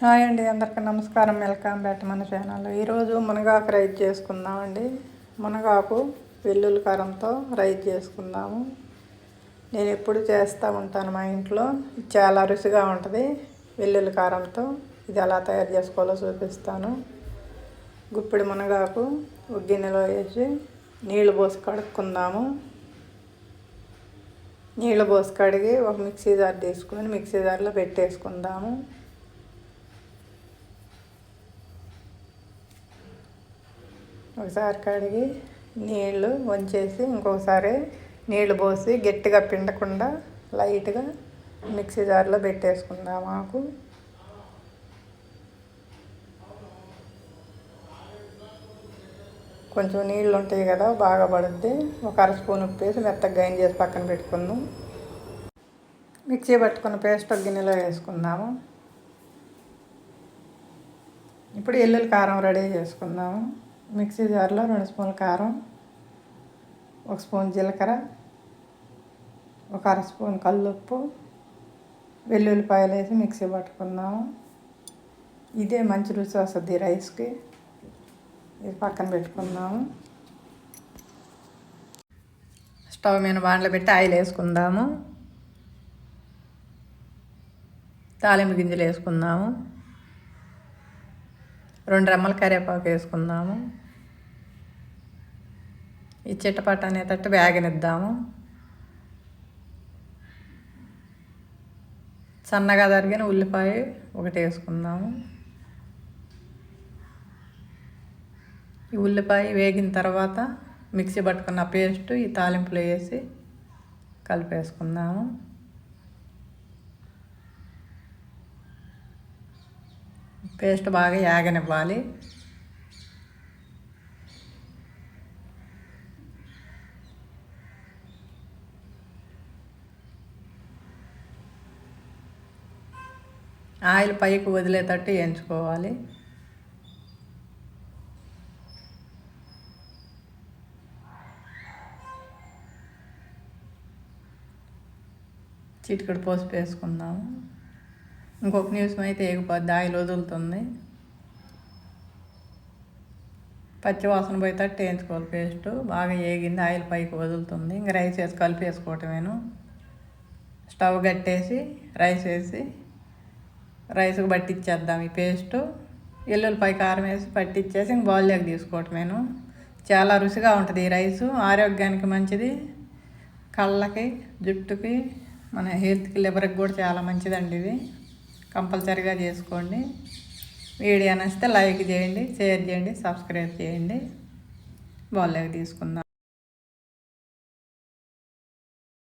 Hi అండి అందరికీ నమస్కారం. వెల్కమ్ బ్యాక్ మన ఛానల్. ఈరోజు మునగాకు రైస్ చేసుకుందామండి. మునగాకు వెల్లుల్లి కారంతో రైస్ చేసుకుందాము. నేను ఎప్పుడు చేస్తూ ఉంటాను మా ఇంట్లో. చాలా రుచిగా ఉంటుంది. వెల్లుల్లి కారంతో ఇది ఎలా తయారు చేసుకోవాలో చూపిస్తాను. గుప్పిడి మునగాకు ఒక గిన్నెలో వేసి నీళ్ళు పోసి కడుక్కుందాము. నీళ్ళు పోసి కడిగి ఒక మిక్సీ జార్ తీసుకొని మిక్సీ జార్లో పెట్టేసుకుందాము. ఒకసారి కడిగి నీళ్ళు వంచేసి ఇంకోసారి నీళ్ళు పోసి గట్టిగా పిండకుండా లైట్గా మిక్సీ జార్లో పెట్టేసుకుందాం ఆకు. కొంచెం నీళ్ళు ఉంటాయి కదా బాగా పడుద్ది. ఒక అర స్పూన్ ఉప్పు వేసి మెత్తగా గైన్ చేసి పక్కన పెట్టుకుందాం. మిక్సీ పట్టుకున్న పేస్ట్ ఒక గిన్నెలో వేసుకుందాము. ఇప్పుడు ఎల్లుల్లి కారం రెడీ చేసుకుందాము. మిక్సీ జార్లో రెండు స్పూన్ల కారం ఒక స్పూన్ జీలకర్ర ఒక అర స్పూన్ కల్లుప్పు వెల్లుల్లిపాయలు వేసి మిక్సీ పట్టుకుందాము ఇదే మంచి రుచి వస్తుంది రైస్కి. ఇది పక్కన పెట్టుకుందాము స్టవ్ మీద బాండ్లో పెట్టి ఆయిల్ వేసుకుందాము. తాలింపు గింజలు వేసుకుందాము. రెండు రెమ్మల కరివేపాకు వేసుకుందాము. ఈ చిట్టపట్ట అనేటట్టు వేగనిద్దాము. సన్నగా తరిగిన ఉల్లిపాయ ఒకటి వేసుకుందాము. ఈ ఉల్లిపాయ వేగిన తర్వాత మిక్సీ పట్టుకున్న పేస్ట్ ఈ తాలింపులో వేసి కలిపేసుకుందాము. పేస్ట్ బాగా యాగనివ్వాలి. ఆయిల్ పైకి వదిలేటట్టు ఎంచుకోవాలి చిటికడు పోసి వేసుకుందాము. ఇంకొక నిమిషం అయితే ఎగిపోద్ది ఆయిల్ వదులుతుంది. పచ్చివాసన పోయేటట్టు వేయించుకోవాలి పేస్ట్. బాగా ఏగింది ఆయిల్ పైకి వదులుతుంది. ఇంకా రైస్ వేసి కలిపేసుకోవటమేను స్టవ్ కట్టేసి రైస్ వేసి రైస్కి పట్టించేద్దాం ఈ పేస్టు. ఎల్లుల్లిపాయ కారం వేసి పట్టించేసి ఇంక బౌల్లోకి తీసుకోవటమేను. చాలా రుచిగా ఉంటుంది ఈ రైసు. ఆరోగ్యానికి మంచిది. కళ్ళకి జుట్టుకి మన హెల్త్కి లివర్కి కూడా చాలా మంచిదండి ఇది. కంపల్సరీగా చేసుకోండి. వీడియో నచ్చితే లైక్ చేయండి షేర్ చేయండి సబ్స్క్రైబ్ చేయండి. వాళ్ళకి తీసుకుందాం.